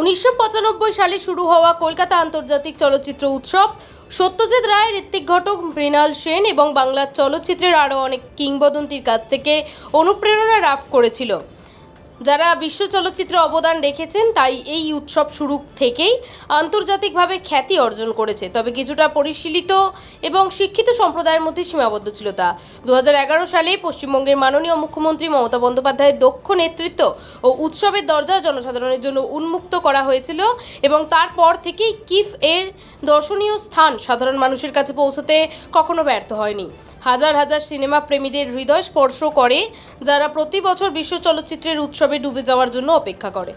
উনিশশো পঁচানব্বই সালে শুরু হওয়া কলকাতা আন্তর্জাতিক চলচ্চিত্র উৎসব। সত্যজিৎ রায় ঋত্বিক ঘটক মৃণাল সেন এবং বাংলার চলচ্চিত্রের আরও অনেক কিংবদন্তির কাছ থেকে অনুপ্রেরণা লাভ করেছিল। যারা বিশ্ব চলচ্চিত্রে অবদান রেখেছেন, তাই এই উৎসব শুরু থেকেই আন্তর্জাতিকভাবে খ্যাতি অর্জন করেছে। তবে কিছুটা পরিশীলিত এবং শিক্ষিত সম্প্রদায়ের মধ্যে সীমাবদ্ধ ছিল তা। দু হাজার এগারো সালে পশ্চিমবঙ্গের মাননীয় মুখ্যমন্ত্রী মমতা বন্দ্যোপাধ্যায়ের দক্ষ নেতৃত্ব ও উৎসবের দরজা জনসাধারণের জন্য উন্মুক্ত করা হয়েছিল এবং তারপর থেকেই কিফ এর দর্শনীয় স্থান সাধারণ মানুষের কাছে পৌঁছতে কখনো ব্যর্থ হয়নি। হাজার হাজার সিনেমা প্রেমীদের হৃদয় স্পর্শ করে, যারা প্রতি বছর বিশ্ব চলচ্চিত্রের উৎসবে ডুবে যাওয়ার জন্য অপেক্ষা করে।